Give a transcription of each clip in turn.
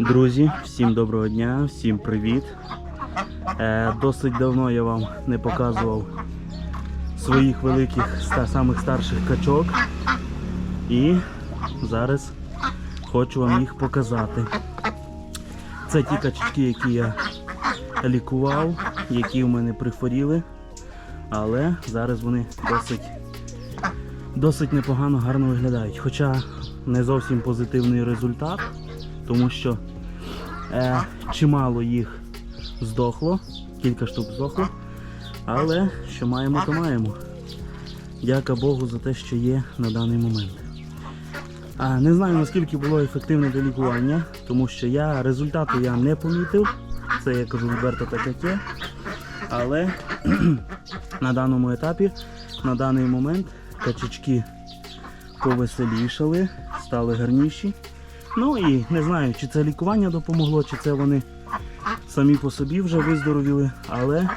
Друзі, всім доброго дня, всім привіт. Е, досить давно я вам не показував своїх великих ста, самих старших качок. І зараз хочу вам їх показати. Це ті качечки, які я лікував, які в мене прихворіли. Але зараз вони досить, досить непогано гарно виглядають. Хоча не зовсім позитивний результат, тому що е, чимало їх здохло, кілька штук здохло. Але що маємо, то маємо. Дяка Богу за те, що є на даний момент. А, не знаю наскільки було ефективне до лікування, тому що я результату я не помітив. Це я кажу відверто так як є. Але на даному етапі, на даний момент, качечки повеселішали, стали гарніші. Ну і не знаю, чи це лікування допомогло, чи це вони самі по собі вже виздоровіли, але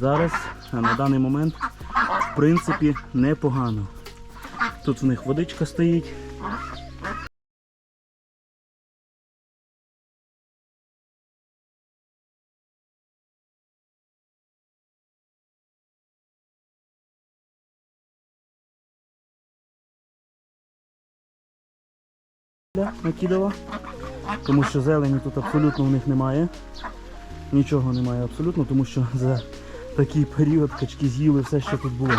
зараз на даний момент в принципі непогано. Тут в них водичка стоїть. Накидала, тому що зелені тут абсолютно в них немає. Нічого немає абсолютно, тому що за такий період качки з'їли все, що тут було.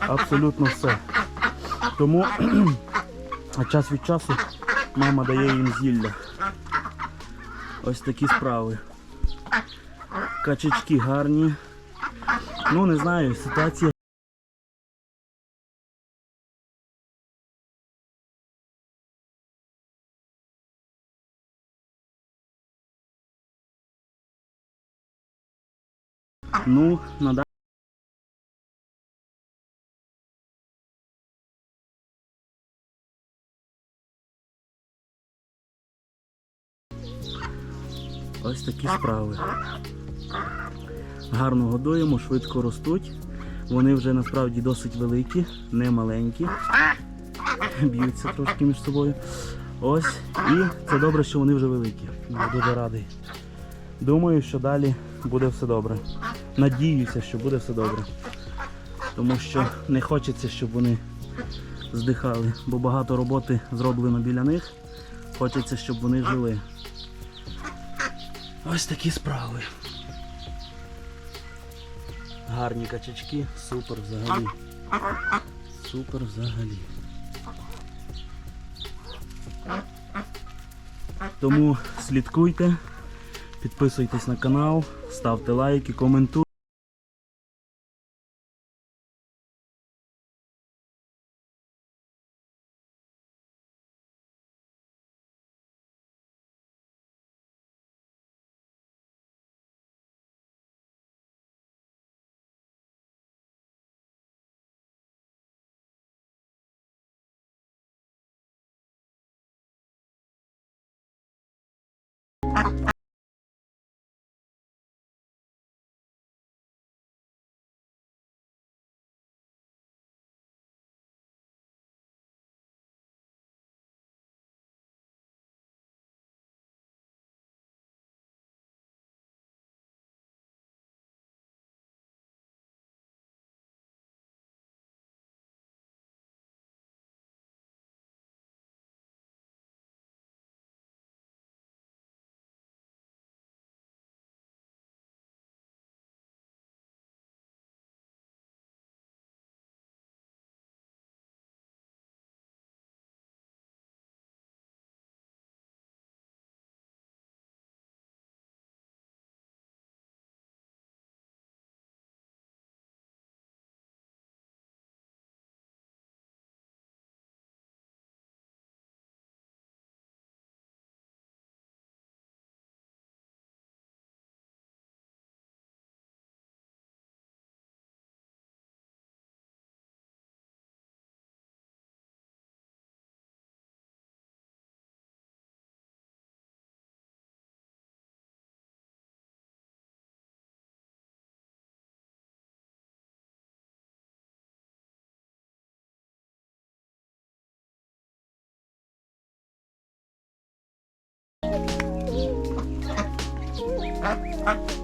Абсолютно все. Тому час від часу мама дає їм зілля. Ось такі справи. Качечки гарні. Ну не знаю, ситуація. Ну, на Ось такі справи. Гарно годуємо, швидко ростуть. Вони вже насправді досить великі, не маленькі. Б'ються трошки між собою. Ось. І це добре, що вони вже великі. Я дуже радий. Думаю, що далі буде все добре. Надіюся, що буде все добре. Тому що не хочеться, щоб вони здихали, бо багато роботи зроблено біля них. Хочеться, щоб вони жили. Ось такі справи. Гарні качачки, супер взагалі. Супер взагалі. Тому слідкуйте, Підписуйтесь на канал, ставте лайки, коментуйте. 诶